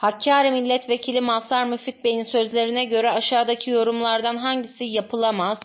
Hakkari Milletvekili Mazhar Müfit Bey'in sözlerine göre aşağıdaki yorumlardan hangisi yapılamaz?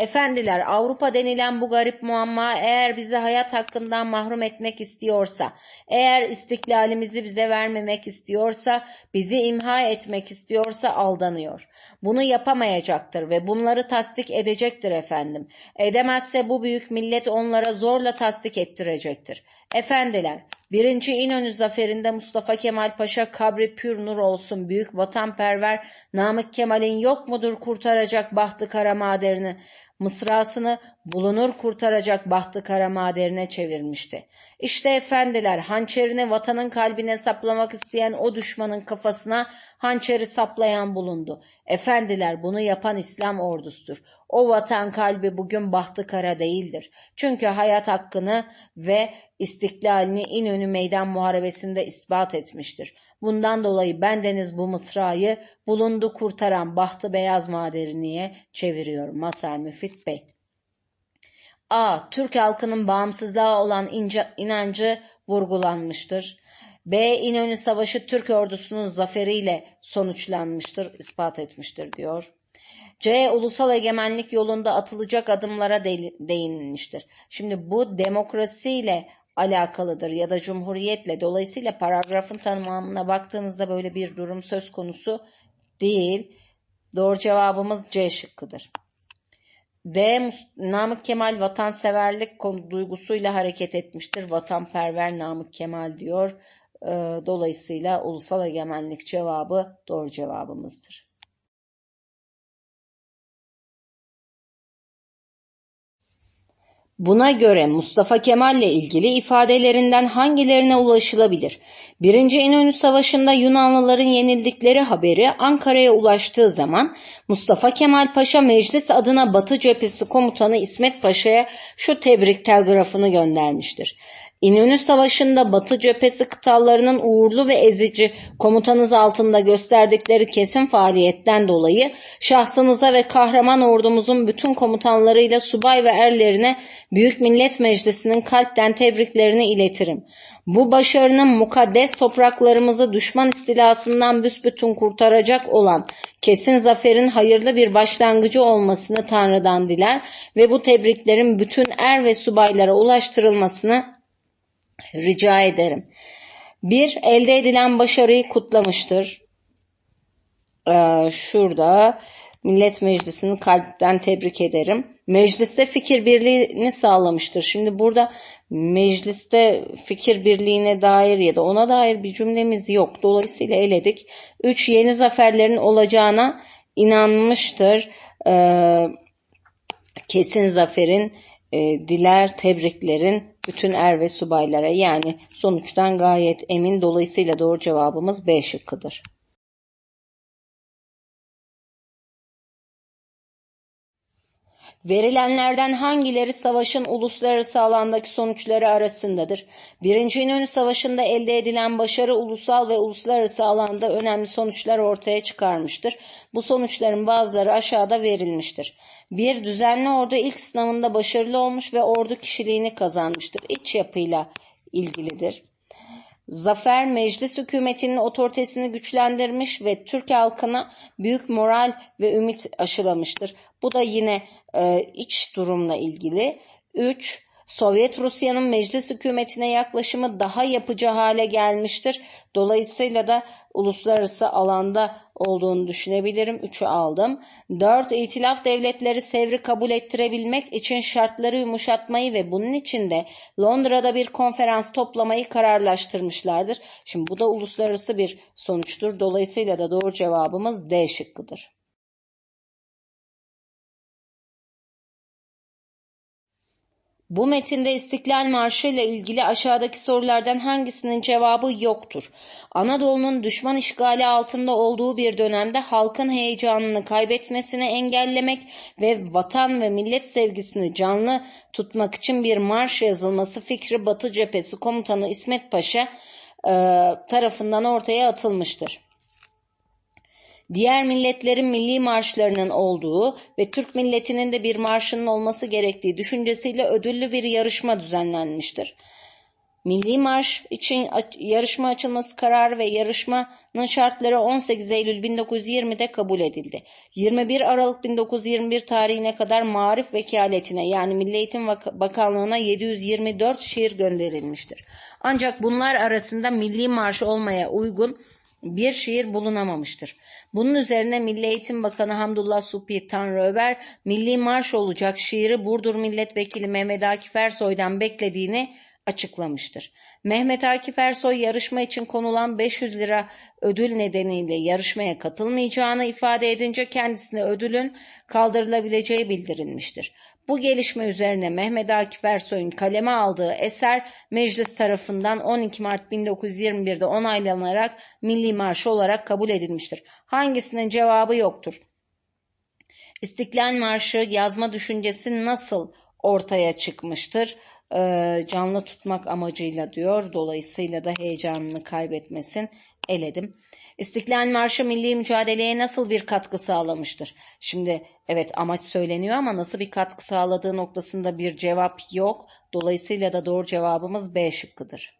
Efendiler Avrupa denilen bu garip muamma eğer bizi hayat hakkından mahrum etmek istiyorsa, eğer istiklalimizi bize vermemek istiyorsa, bizi imha etmek istiyorsa aldanıyor. Bunu yapamayacaktır ve bunları tasdik edecektir efendim. Edemezse bu büyük millet onlara zorla tasdik ettirecektir. Efendiler, birinci İnönü zaferinde Mustafa Kemal Paşa kabri pür nur olsun büyük vatanperver Namık Kemal'in yok mudur kurtaracak bahtı kara maderini mısrasını bulunur kurtaracak bahtı kara maderine çevirmişti. İşte efendiler hançerini vatanın kalbine saplamak isteyen o düşmanın kafasına hançeri saplayan bulundu. Efendiler bunu yapan İslam ordusudur. O vatan kalbi bugün bahtı kara değildir. Çünkü hayat hakkını ve istiklalini İnönü Meydan Muharebesi'nde ispat etmiştir. Bundan dolayı bendeniz bu mısrayı bulundu kurtaran bahtı beyaz maderiniye çeviriyorum. Masar Müfit Bey. A. Türk halkının bağımsızlığa olan ince, inancı vurgulanmıştır. B. İnönü Savaşı Türk ordusunun zaferiyle sonuçlanmıştır, ispat etmiştir diyor. C. Ulusal egemenlik yolunda atılacak adımlara değinilmiştir. Şimdi bu demokrasiyle alakalıdır ya da cumhuriyetle. Dolayısıyla paragrafın tanımına baktığınızda böyle bir durum söz konusu değil. Doğru cevabımız C şıkkıdır. D. Namık Kemal vatanseverlik duygusuyla hareket etmiştir. Vatanperver Namık Kemal diyor. Dolayısıyla ulusal egemenlik cevabı doğru cevabımızdır. Buna göre Mustafa Kemal ile ilgili ifadelerinden hangilerine ulaşılabilir? Birinci İnönü Savaşı'nda Yunanlıların yenildikleri haberi Ankara'ya ulaştığı zaman Mustafa Kemal Paşa meclis adına Batı Cephesi Komutanı İsmet Paşa'ya şu tebrik telgrafını göndermiştir. İnönü Savaşı'nda Batı cephesi kıtalarının uğurlu ve ezici komutanız altında gösterdikleri kesin faaliyetten dolayı şahsınıza ve kahraman ordumuzun bütün komutanlarıyla subay ve erlerine Büyük Millet Meclisi'nin kalpten tebriklerini iletirim. Bu başarının mukaddes topraklarımızı düşman istilasından büsbütün kurtaracak olan kesin zaferin hayırlı bir başlangıcı olmasını Tanrı'dan diler ve bu tebriklerin bütün er ve subaylara ulaştırılmasını rica ederim. Bir, elde edilen başarıyı kutlamıştır. Ee, şurada Millet Meclisi'ni kalpten tebrik ederim. Mecliste fikir birliğini sağlamıştır. Şimdi burada mecliste fikir birliğine dair ya da ona dair bir cümlemiz yok. Dolayısıyla eledik. Üç, yeni zaferlerin olacağına inanmıştır. Ee, kesin zaferin e, diler tebriklerin bütün er ve subaylara yani sonuçtan gayet emin. Dolayısıyla doğru cevabımız B şıkkıdır. Verilenlerden hangileri savaşın uluslararası alandaki sonuçları arasındadır? Birinci İnönü Savaşı'nda elde edilen başarı ulusal ve uluslararası alanda önemli sonuçlar ortaya çıkarmıştır. Bu sonuçların bazıları aşağıda verilmiştir. Bir düzenli ordu ilk sınavında başarılı olmuş ve ordu kişiliğini kazanmıştır. İç yapıyla ilgilidir. Zafer meclis hükümetinin otoritesini güçlendirmiş ve Türk halkına büyük moral ve ümit aşılamıştır. Bu da yine e, iç durumla ilgili. 3. Sovyet Rusya'nın meclis hükümetine yaklaşımı daha yapıcı hale gelmiştir. Dolayısıyla da uluslararası alanda olduğunu düşünebilirim. 3'ü aldım. 4. İtilaf devletleri sevri kabul ettirebilmek için şartları yumuşatmayı ve bunun için de Londra'da bir konferans toplamayı kararlaştırmışlardır. Şimdi bu da uluslararası bir sonuçtur. Dolayısıyla da doğru cevabımız D şıkkıdır. Bu metinde İstiklal Marşı ile ilgili aşağıdaki sorulardan hangisinin cevabı yoktur? Anadolu'nun düşman işgali altında olduğu bir dönemde halkın heyecanını kaybetmesini engellemek ve vatan ve millet sevgisini canlı tutmak için bir marş yazılması fikri Batı Cephesi Komutanı İsmet Paşa e, tarafından ortaya atılmıştır diğer milletlerin milli marşlarının olduğu ve Türk milletinin de bir marşının olması gerektiği düşüncesiyle ödüllü bir yarışma düzenlenmiştir. Milli Marş için yarışma açılması kararı ve yarışmanın şartları 18 Eylül 1920'de kabul edildi. 21 Aralık 1921 tarihine kadar Marif Vekaletine yani Milli Eğitim Bakanlığı'na 724 şiir gönderilmiştir. Ancak bunlar arasında Milli Marş olmaya uygun bir şiir bulunamamıştır. Bunun üzerine Milli Eğitim Bakanı Hamdullah Supi Tanrıöver, Milli Marş olacak şiiri Burdur Milletvekili Mehmet Akif Ersoy'dan beklediğini açıklamıştır. Mehmet Akif Ersoy yarışma için konulan 500 lira ödül nedeniyle yarışmaya katılmayacağını ifade edince kendisine ödülün kaldırılabileceği bildirilmiştir. Bu gelişme üzerine Mehmet Akif Ersoy'un kaleme aldığı eser meclis tarafından 12 Mart 1921'de onaylanarak Milli Marşı olarak kabul edilmiştir. Hangisinin cevabı yoktur? İstiklal Marşı yazma düşüncesi nasıl ortaya çıkmıştır? Ee, canlı tutmak amacıyla diyor. Dolayısıyla da heyecanını kaybetmesin. Eledim. İstiklal Marşı milli mücadeleye nasıl bir katkı sağlamıştır? Şimdi evet amaç söyleniyor ama nasıl bir katkı sağladığı noktasında bir cevap yok. Dolayısıyla da doğru cevabımız B şıkkıdır.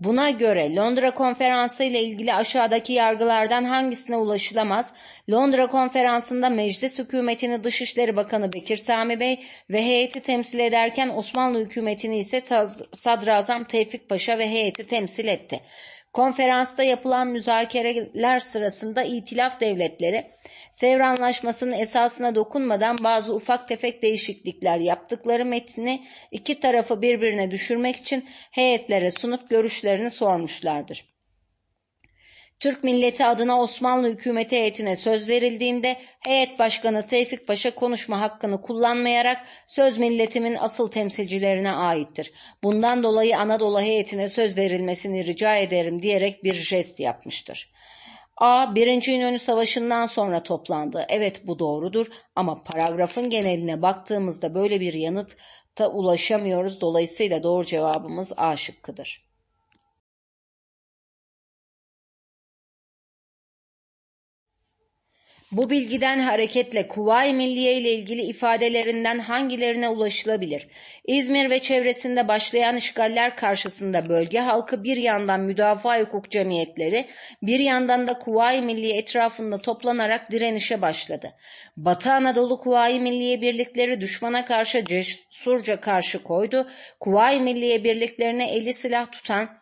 Buna göre Londra Konferansı ile ilgili aşağıdaki yargılardan hangisine ulaşılamaz? Londra Konferansı'nda meclis hükümetini Dışişleri Bakanı Bekir Sami Bey ve heyeti temsil ederken Osmanlı hükümetini ise Sadrazam Tevfik Paşa ve heyeti temsil etti. Konferansta yapılan müzakereler sırasında itilaf devletleri Sevr Anlaşması'nın esasına dokunmadan bazı ufak tefek değişiklikler yaptıkları metni iki tarafı birbirine düşürmek için heyetlere sunup görüşlerini sormuşlardır. Türk milleti adına Osmanlı hükümeti heyetine söz verildiğinde heyet başkanı Tevfik Paşa konuşma hakkını kullanmayarak söz milletimin asıl temsilcilerine aittir. Bundan dolayı Anadolu heyetine söz verilmesini rica ederim diyerek bir jest yapmıştır. A. Birinci İnönü Savaşı'ndan sonra toplandı. Evet bu doğrudur ama paragrafın geneline baktığımızda böyle bir yanıta ulaşamıyoruz. Dolayısıyla doğru cevabımız A şıkkıdır. Bu bilgiden hareketle Kuvayi Milliye ile ilgili ifadelerinden hangilerine ulaşılabilir? İzmir ve çevresinde başlayan işgaller karşısında bölge halkı bir yandan müdafaa hukuk cemiyetleri, bir yandan da Kuvayi Milliye etrafında toplanarak direnişe başladı. Batı Anadolu Kuvayi Milliye birlikleri düşmana karşı cesurca karşı koydu. Kuvayi Milliye birliklerine eli silah tutan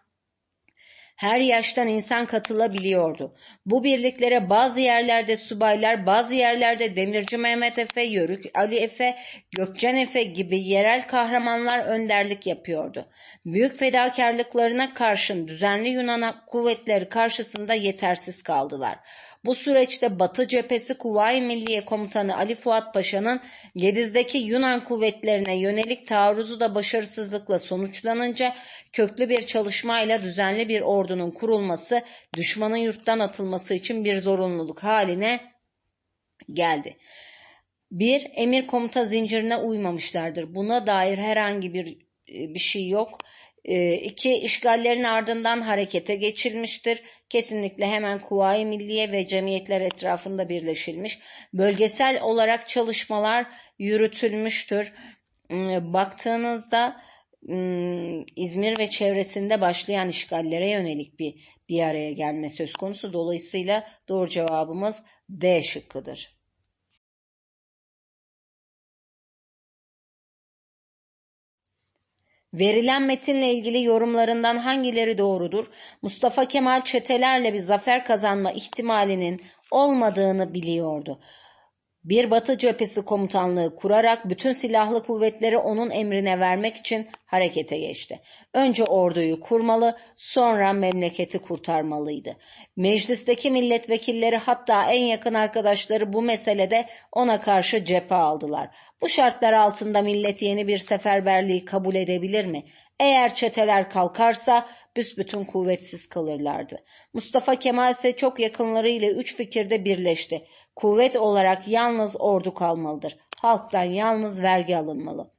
her yaştan insan katılabiliyordu. Bu birliklere bazı yerlerde subaylar, bazı yerlerde Demirci Mehmet Efe, Yörük Ali Efe, Gökçen Efe gibi yerel kahramanlar önderlik yapıyordu. Büyük fedakarlıklarına karşın düzenli Yunan kuvvetleri karşısında yetersiz kaldılar. Bu süreçte Batı cephesi Kuvayi Milliye Komutanı Ali Fuat Paşa'nın Gediz'deki Yunan kuvvetlerine yönelik taarruzu da başarısızlıkla sonuçlanınca köklü bir çalışmayla düzenli bir ordunun kurulması düşmanın yurttan atılması için bir zorunluluk haline geldi. Bir, emir komuta zincirine uymamışlardır. Buna dair herhangi bir bir şey yok. E, iki, işgallerin ardından harekete geçilmiştir. Kesinlikle hemen Kuvayi Milliye ve cemiyetler etrafında birleşilmiş. Bölgesel olarak çalışmalar yürütülmüştür. E, Baktığınızda ım, İzmir ve çevresinde başlayan işgallere yönelik bir bir araya gelme söz konusu. Dolayısıyla doğru cevabımız D şıkkıdır. Verilen metinle ilgili yorumlarından hangileri doğrudur? Mustafa Kemal çetelerle bir zafer kazanma ihtimalinin olmadığını biliyordu. Bir Batı cephesi komutanlığı kurarak bütün silahlı kuvvetleri onun emrine vermek için harekete geçti. Önce orduyu kurmalı, sonra memleketi kurtarmalıydı. Meclisteki milletvekilleri hatta en yakın arkadaşları bu meselede ona karşı cephe aldılar. Bu şartlar altında millet yeni bir seferberliği kabul edebilir mi? Eğer çeteler kalkarsa büsbütün kuvvetsiz kalırlardı. Mustafa Kemal ise çok yakınlarıyla üç fikirde birleşti. Kuvvet olarak yalnız ordu kalmalıdır. Halktan yalnız vergi alınmalı.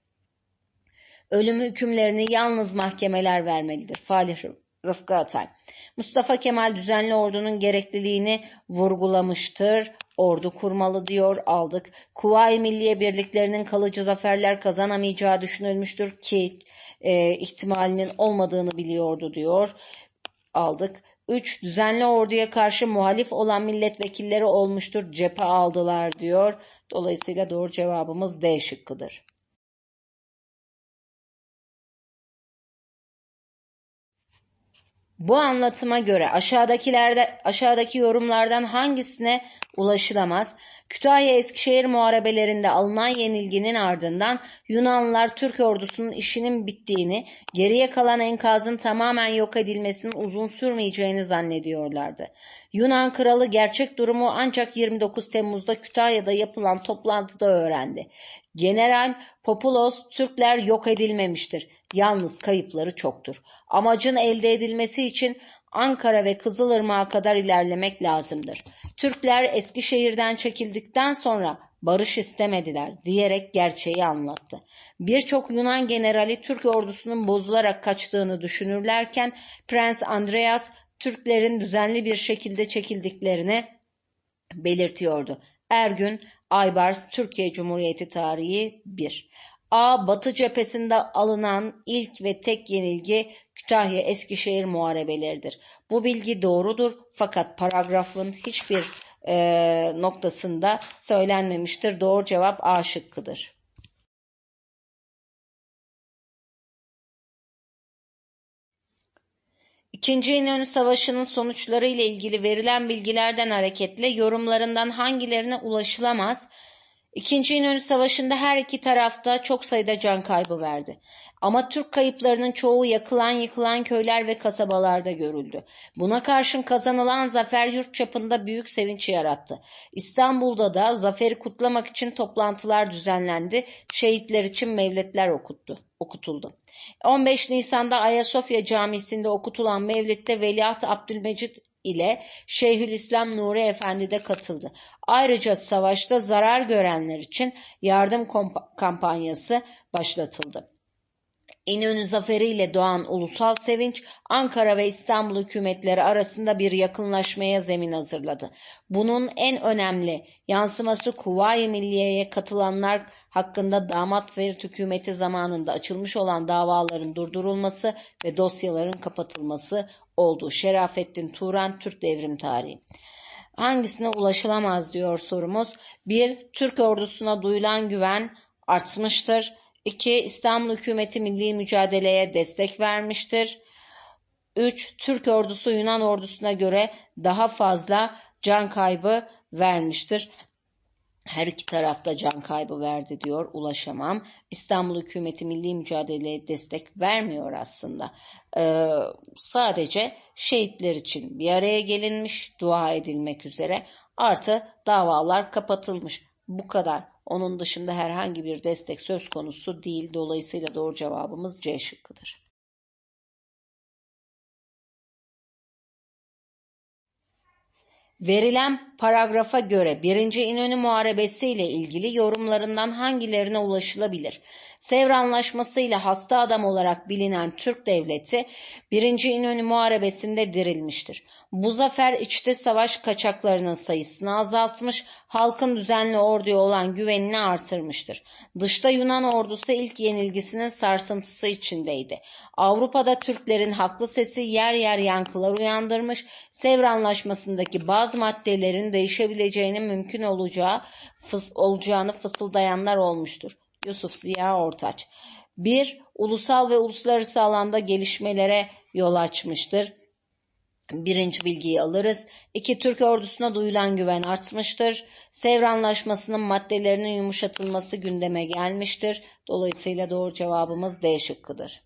Ölüm hükümlerini yalnız mahkemeler vermelidir. Falih Rıfkı Atay. Mustafa Kemal düzenli ordunun gerekliliğini vurgulamıştır. ordu kurmalı diyor aldık. Kuvayi Milliye birliklerinin kalıcı zaferler kazanamayacağı düşünülmüştür ki e, ihtimalinin olmadığını biliyordu diyor aldık. 3. Düzenli orduya karşı muhalif olan milletvekilleri olmuştur. Cephe aldılar diyor. Dolayısıyla doğru cevabımız D şıkkıdır. Bu anlatıma göre aşağıdakilerde aşağıdaki yorumlardan hangisine ulaşılamaz? Kütahya Eskişehir muharebelerinde alınan yenilginin ardından Yunanlılar Türk ordusunun işinin bittiğini, geriye kalan enkazın tamamen yok edilmesinin uzun sürmeyeceğini zannediyorlardı. Yunan kralı gerçek durumu ancak 29 Temmuz'da Kütahya'da yapılan toplantıda öğrendi. General Populos Türkler yok edilmemiştir. Yalnız kayıpları çoktur. Amacın elde edilmesi için Ankara ve Kızılırmak'a kadar ilerlemek lazımdır. Türkler Eskişehir'den çekildikten sonra barış istemediler diyerek gerçeği anlattı. Birçok Yunan generali Türk ordusunun bozularak kaçtığını düşünürlerken Prens Andreas Türklerin düzenli bir şekilde çekildiklerini belirtiyordu. Ergün, Aybars, Türkiye Cumhuriyeti Tarihi 1. A. Batı cephesinde alınan ilk ve tek yenilgi Kütahya Eskişehir muharebeleridir. Bu bilgi doğrudur fakat paragrafın hiçbir e, noktasında söylenmemiştir. Doğru cevap A şıkkıdır. İkinci İnönü Savaşı'nın sonuçları ile ilgili verilen bilgilerden hareketle yorumlarından hangilerine ulaşılamaz? İkinci İnönü Savaşı'nda her iki tarafta çok sayıda can kaybı verdi. Ama Türk kayıplarının çoğu yakılan yıkılan köyler ve kasabalarda görüldü. Buna karşın kazanılan zafer yurt çapında büyük sevinç yarattı. İstanbul'da da zaferi kutlamak için toplantılar düzenlendi. Şehitler için mevletler okuttu, okutuldu. 15 Nisan'da Ayasofya Camisi'nde okutulan mevlitte Veliaht Abdülmecit ile Şeyhülislam Nuri Efendi de katıldı. Ayrıca savaşta zarar görenler için yardım kampanyası başlatıldı. İnönü zaferiyle doğan ulusal sevinç Ankara ve İstanbul hükümetleri arasında bir yakınlaşmaya zemin hazırladı. Bunun en önemli yansıması Kuvayi Milliye'ye katılanlar hakkında damat Ferit hükümeti zamanında açılmış olan davaların durdurulması ve dosyaların kapatılması oldu. Şerafettin Turan Türk Devrim Tarihi. Hangisine ulaşılamaz diyor sorumuz. 1. Türk ordusuna duyulan güven artmıştır. 2. İstanbul hükümeti milli mücadeleye destek vermiştir. 3. Türk ordusu Yunan ordusuna göre daha fazla can kaybı vermiştir. Her iki tarafta can kaybı verdi diyor ulaşamam. İstanbul hükümeti milli mücadeleye destek vermiyor aslında. Ee, sadece şehitler için bir araya gelinmiş dua edilmek üzere artı davalar kapatılmış. Bu kadar. Onun dışında herhangi bir destek söz konusu değil. Dolayısıyla doğru cevabımız C şıkkıdır. Verilen paragrafa göre 1. İnönü Muharebesi ile ilgili yorumlarından hangilerine ulaşılabilir? Sevr Anlaşması ile hasta adam olarak bilinen Türk Devleti 1. İnönü Muharebesi'nde dirilmiştir. Bu zafer içte savaş kaçaklarının sayısını azaltmış, halkın düzenli orduya olan güvenini artırmıştır. Dışta Yunan ordusu ilk yenilgisinin sarsıntısı içindeydi. Avrupa'da Türklerin haklı sesi yer yer yankılar uyandırmış, Sevr Anlaşması'ndaki bazı maddelerin değişebileceğinin mümkün olacağı, fıs, olacağını fısıldayanlar olmuştur. Yusuf Ziya Ortaç 1. Ulusal ve uluslararası alanda gelişmelere yol açmıştır. Birinci bilgiyi alırız. İki, Türk ordusuna duyulan güven artmıştır. Sevr Anlaşması'nın maddelerinin yumuşatılması gündeme gelmiştir. Dolayısıyla doğru cevabımız D şıkkıdır.